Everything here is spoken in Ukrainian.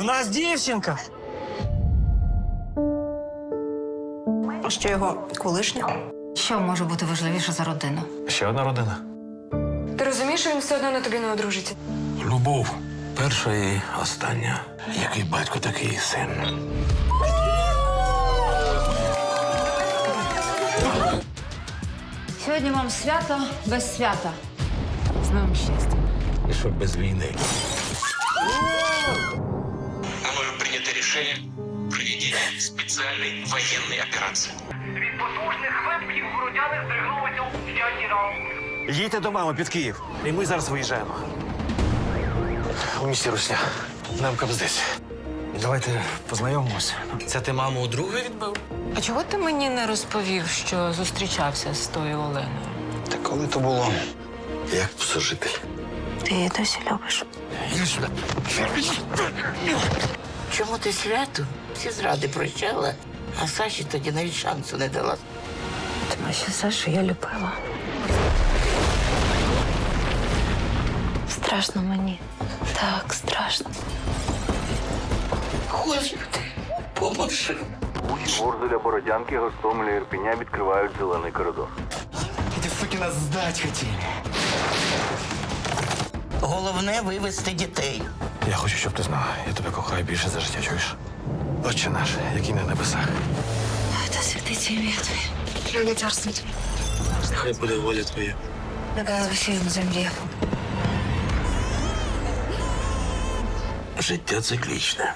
У нас дівчинка. Що його колишня? Що може бути важливіше за родину? Ще одна родина. Ти розумієш, що він все одно на тобі не одружиться? Любов перша і остання. Який батько, такий і син. Сьогодні вам свято без свята. З новим щастям. І щоб без війни. Принято решение проведения специальной военной операции. Від потужних вибухів городяни здригнулися у п'ятій ранку. Їдьте до мами під Київ. І ми зараз виїжджаємо. У місті Русня. Нам капздець. Давайте познайомимося. Це ти маму у друга відбив? А чого ти мені не розповів, що зустрічався з тою Оленою? Та коли то було? Як псожитель. Ти її досі любиш. Іди сюди. Чому ти свято? Всі зради прощала, а Саші тоді навіть шансу не дала. Тому що Сашу я любила. Страшно мені. Так, страшно. Господи, поможи. Ворзеля Бородянки, Гостомеля, Ірпеня відкривають зелений коридор. Ти суки нас здать хотіли. Головне вивезти дітей. Я хочу, щоб ти знала. Я тебе кохаю більше за життя, чуєш? Отче наш, який на небесах. Та святиться ім'я твоє. Люди царствують. Нехай буде воля твоя. Нехай усі на землі. Життя циклічне.